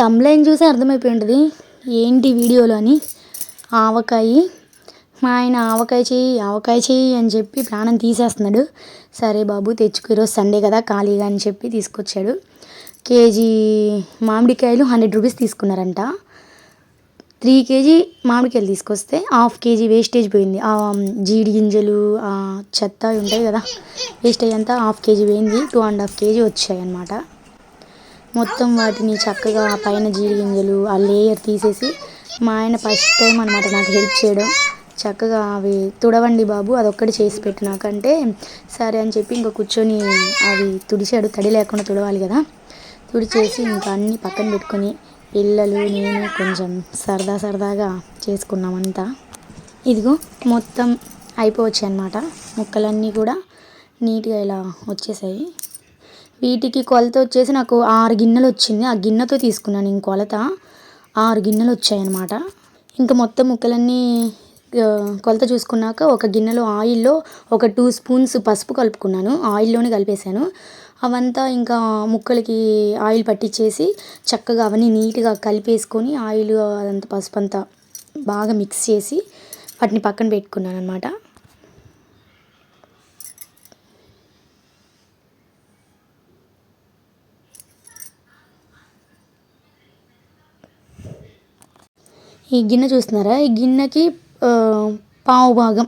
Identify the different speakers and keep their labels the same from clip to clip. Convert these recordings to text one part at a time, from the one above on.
Speaker 1: తమ్లైన్ చూసి అర్థమైపోయి ఉంటుంది ఏంటి వీడియోలో అని. ఆవకాయ. మా ఆయన ఆవకాయ చేయి ఆవకాయ చెయ్యి అని చెప్పి ప్రాణం తీసేస్తున్నాడు. సరే బాబు తెచ్చుకు. ఈరోజు సండే కదా ఖాళీగా అని చెప్పి తీసుకొచ్చాడు. కేజీ మామిడికాయలు హండ్రెడ్ రూపీస్ తీసుకున్నారంట. త్రీ కేజీ మామిడికాయలు తీసుకొస్తే హాఫ్ కేజీ వేస్టేజ్ పోయింది. జీడి గింజలు చెత్త అవి ఉంటాయి కదా వేస్టేజ్ అంతా హాఫ్ కేజీ పోయింది. టూ అండ్ హాఫ్ కేజీ వచ్చాయి అన్నమాట మొత్తం వాటిని చక్కగా ఆ పైన జీడిగింజలు ఆ లేయర్ తీసేసి మా ఆయన ఫస్ట్ టైం అనమాట నాకు హెల్ప్ చేయడం. చక్కగా అవి తుడవండి బాబు అదొక్కటి చేసి పెట్టు నాకంటే. సరే అని చెప్పి ఇంకా కూర్చొని అవి తుడిచాడు. తడి లేకుండా తుడవాలి కదా. తుడిచేసి ఇంకా అన్నీ పక్కన పెట్టుకొని పిల్లలు నేను కొంచెం సరదా సరదాగా చేసుకున్నామంతా. ఇదిగో మొత్తం అయిపోవచ్చు అనమాట ముక్కలన్నీ కూడా నీట్గా ఇలా వచ్చేసాయి. వీటికి కొలత వచ్చేసి నాకు ఆరు గిన్నెలు వచ్చింది. ఆ గిన్నెతో తీసుకున్నాను ఇంక కొలత. ఆరు గిన్నెలు వచ్చాయి అనమాట ఇంకా మొత్తం ముక్కలన్నీ కొలత చూసుకున్నాక ఒక గిన్నెలో ఆయిల్లో ఒక టూ స్పూన్స్ పసుపు కలుపుకున్నాను. ఆయిల్లోనే కలిపేశాను. అవంతా ఇంకా ముక్కలకి ఆయిల్ పట్టించేసి చక్కగా అవన్నీ నీట్గా కలిపేసుకొని ఆయిల్ అదంతా పసుపు అంతా బాగా మిక్స్ చేసి వాటిని పక్కన పెట్టుకున్నాను అనమాట ఈ గిన్నె చూస్తున్నారా? ఈ గిన్నెకి పావు భాగం.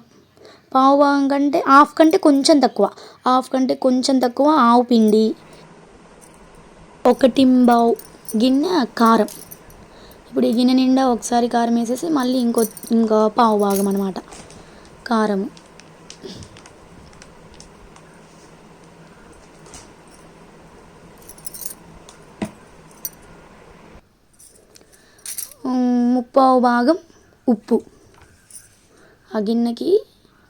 Speaker 1: పావు భాగం కంటే హాఫ్ కంటే కొంచెం తక్కువ. హాఫ్ కంటే కొంచెం తక్కువ ఆవు పిండి. ఒక బావు గిన్నె కారం. ఇప్పుడు ఈ గిన్నె నిండా ఒకసారి కారం వేసేసి మళ్ళీ ఇంకో ఇంకో పావు భాగం అనమాట కారం ముప్పావు భాగం ఉప్పు ఆ గిన్నెకి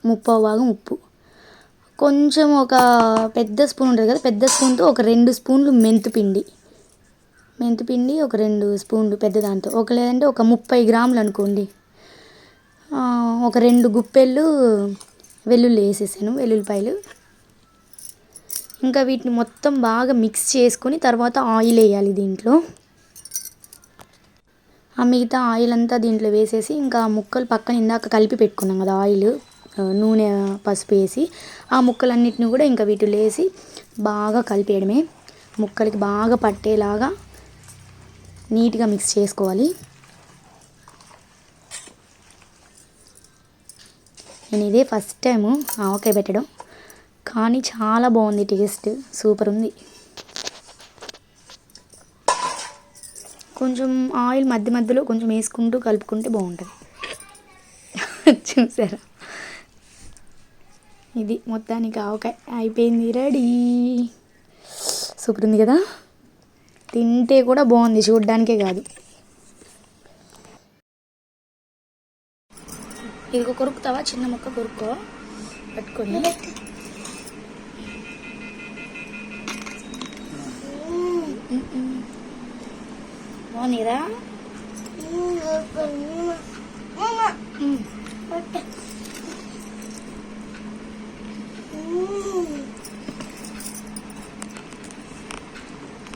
Speaker 1: ముప్పావు భాగం ఉప్పు కొంచెం ఒక పెద్ద స్పూన్ ఉంటుంది కదా పెద్ద స్పూన్తో ఒక రెండు స్పూన్లు మెంతిపిండి మెంతిపిండి ఒక రెండు స్పూన్లు పెద్ద దాంతో ఒక లేదంటే ఒక ముప్పై గ్రాములు అనుకోండి ఒక రెండు గుప్పెళ్ళు వెల్లుల్లి వేసేసాను వెల్లుల్లిపాయలు ఇంకా వీటిని మొత్తం బాగా మిక్స్ చేసుకొని తర్వాత ఆయిల్ వేయాలి దీంట్లో ఆ మిగతా ఆయిల్ అంతా దీంట్లో వేసేసి ఇంకా ముక్కలు పక్కన ఇందాక కలిపి పెట్టుకున్నాం కదా ఆయిల్ నూనె పసుపు వేసి ఆ ముక్కలన్నిటిని కూడా ఇంకా వీటిలో వేసి బాగా కలిపేయడమే. ముక్కలకి బాగా పట్టేలాగా నీట్గా మిక్స్ చేసుకోవాలి. నేను ఇదే ఫస్ట్ టైము ఆవకాయ పెట్టడం. కానీ చాలా బాగుంది టేస్ట్. సూపర్ ఉంది. కొంచెం ఆయిల్ మధ్య మధ్యలో కొంచెం వేసుకుంటూ కలుపుకుంటే బాగుంటుంది. చూసారా? ఇది మొత్తానికి ఆవకాయ అయిపోయింది రెడీ. సూపర్ ఉంది కదా? తింటే కూడా బాగుంది చూడ్డానికే కాదు. ఇది కొరుకుతావా? చిన్న ముక్క కొరుక్కో. పట్టుకొని. బాగుందిరా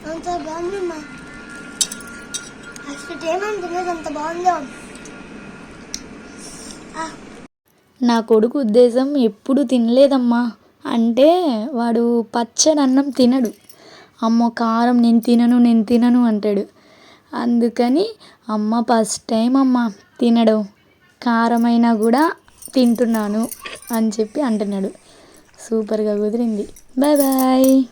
Speaker 2: అంత బాగుందమ్మా అసలు ఏమని తినేది అంత బాగుందో
Speaker 1: నా కొడుకు ఉద్దేశం ఎప్పుడు తినలేదమ్మా. అంటే వాడు పచ్చడి అన్నం తినడు. అమ్మో కారం నేను తినను నేను తినను అంటాడు. అందుకని అమ్మ ఫస్ట్ టైం అమ్మ తినడం. కారమైనా కూడా తింటున్నాను అని చెప్పి అంటున్నాడు. సూపర్గా కుదిరింది. Bye bye